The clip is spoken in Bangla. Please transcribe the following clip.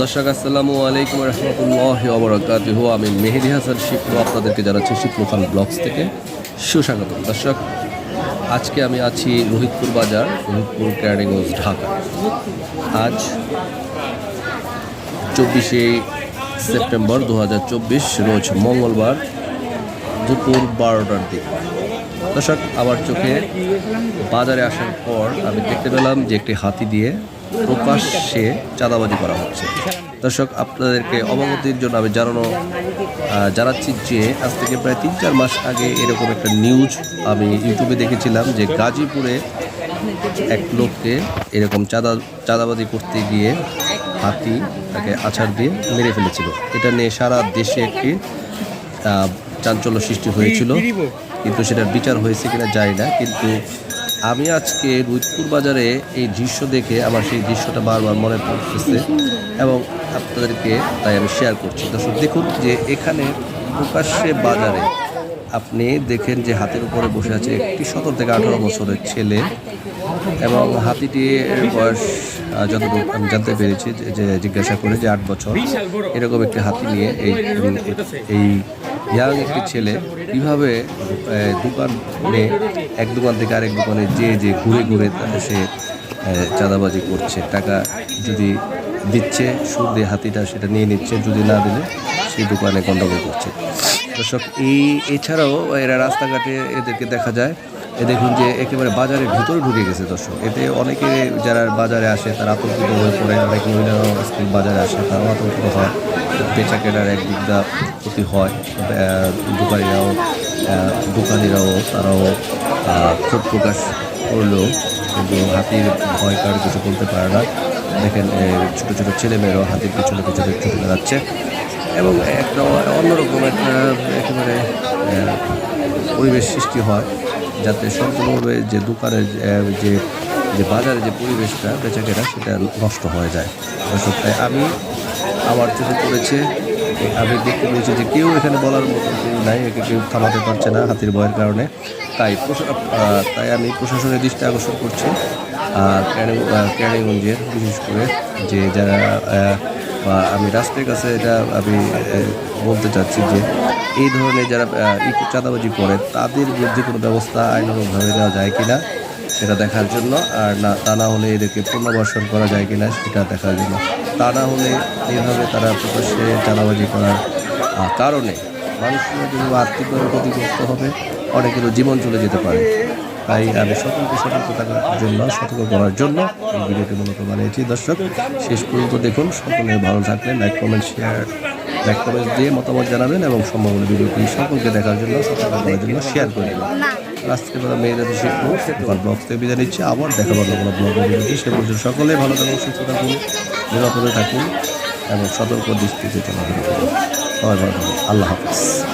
দর্শক, আসসালামু আলাইকুম রহমতুল্লাহ অবরাকাতুহ আমি মেহেদি হাসান শিপলু আপনাদেরকে জানাচ্ছি শিপলু খান ব্লগস থেকে সুস্বাগত। দর্শক, আজকে আমি আছি রোহিতপুর বাজার, রোহিতপুর ক্যারিগঞ্জ, ঢাকা। আজ চব্বিশে সেপ্টেম্বর দু হাজার চব্বিশ, রোজ মঙ্গলবার দুপুর বারোটার দিক। দর্শক, আমার চোখে বাজারে আসার পর আমি দেখতে পেলাম যে একটি হাতি দিয়ে প্রকাশ্যে চাঁদাবাজি করা হচ্ছে। দর্শক, আপনাদেরকে অবগতির জন্য আমি জানানো জানাচ্ছি যে আজ থেকে প্রায় তিন চার মাস আগে এরকম একটা নিউজ আমি ইউটিউবে দেখেছিলাম যে গাজীপুরে এক লোককে এরকম চাঁদা, চাঁদাবাজি করতে গিয়ে হাতি তাকে আছাড় দিয়ে মেরে ফেলেছিল। এটা নিয়ে সারা দেশে একটি চাঞ্চল্য সৃষ্টি হয়েছিল। কিন্তু সেটার বিচার হয়েছে কিনা জানি না, কিন্তু আমি আজকে রুদপুর বাজারে এই দৃশ্য দেখে আমার সেই দৃশ্যটা বারবার মনে পড়তেছে এবং আপনাদেরকে তাই আমি শেয়ার করছি। দর্শক, দেখুন যে এখানে প্রকাশ্যে বাজারে আপনি দেখেন যে হাতের উপরে বসে আছে একটি সতেরো থেকে আঠারো বছরের ছেলে এবং হাতিটির বয়স যতটুকু আমি জানতে পেরেছি, যে- জিজ্ঞাসা করে যে আট বছর। এরকম একটি হাতি নিয়ে এই এই ইয়াং একটি ছেলে কীভাবে দোকানে এক দোকান থেকে আরেক দোকানে যে যে ঘুরে ঘুরে সে চাঁদাবাজি করছে। টাকা যদি দিচ্ছে, সুদ হাতিটা সেটা নিয়ে নিচ্ছে, যদি না দিলে সেই দোকানে গন্ডগোল করছে। দর্শক, এই এছাড়াও এরা রাস্তাঘাটে এদেরকে দেখা যায়। এ দেখুন যে একেবারে বাজারের ভিতরে ঢুকে গেছে দর্শক। এতে অনেকে যারা বাজারে আসে, তারা আতঙ্কিত হয়ে পড়ে। অনেক মহিলারাও আজকে বাজারে আসে, তারাও আতঙ্কিত হয়। বেচা কেনার একদিক দা ক্ষতি হয়। দোকানিরাও দোকানিরাও, তারাও ক্ষোভ প্রকাশ করলেও কিন্তু হাতির ভয় কার কিছু বলতে পারে না। দেখেন ছোট ছোট ছেলেমেয়েরাও হাতির পিছনে পিছনে ছুটে বেড়াচ্ছে। এবং একটা অন্যরকম একটা, একেবারে পরিবেশ সৃষ্টি হয়, যাতে সম্পূর্ণভাবে যে দোকানের যে যে বাজারে যে পরিবেশটা বেচাকেনা সেটা নষ্ট হয়ে যায়। দর্শক আমি আমার চোখে পড়েছে আমি দেখতে পেয়েছি যে কেউ এখানে বলার মতো কেউ নাই, একে কেউ থামাতে পারছে না হাতির ভয়ের কারণে। তাই তাই আমি প্রশাসনের দৃষ্টি আকর্ষণ করছি ক্যানিগঞ্জের, বিশেষ করে যে যারা বা আমি রাষ্ট্রের কাছে এটা আমি বলতে চাচ্ছি যে এই ধরনের যারা চাঁদাবাজি করে, তাদের বিরুদ্ধে কোনো ব্যবস্থা আইনানুগভাবে নেওয়া যায় কিনা সেটা দেখার জন্য, আর না, তা না হলে এদেরকে পুনর্বাসন করা যায় কিনা সেটা দেখার জন্য। তা না হলে এইভাবে তারা প্রকাশ্যে চাঁদাবাজি করার কারণে মানুষের যেভাবে আর্থিকভাবে ক্ষতিগ্রস্ত হবে, অনেকেরও জীবন চলে যেতে পারে। তাই আমি সকলকে সতর্ক থাকার জন্য, সতর্ক করার জন্য এই ভিডিওটি মূলত বানিয়েছি। দর্শক, শেষ পর্যন্ত দেখুন, সকলে ভালো থাকলে like comment share like comment দিয়ে মতামত জানাবেন এবং সম্ভব হলে ভিডিওটি সকলকে দেখার জন্য, সতর্ক করার জন্য শেয়ার করে দেবেন। আজকে বেলা মেয়েদের শিখব এবার ব্লগ থেকে বিদায় নিচ্ছি। আবার দেখা পাবো কোনো ব্লগ ভিডিওটি সে পর্যন্ত সকলে ভালো থাকুন, সুস্থ থাকুন, নিরাপদে থাকুন এবং সতর্ক দৃষ্টিতে চলাফেরা করুন। সবাই ভালো থাকুন। আল্লাহ হাফিজ।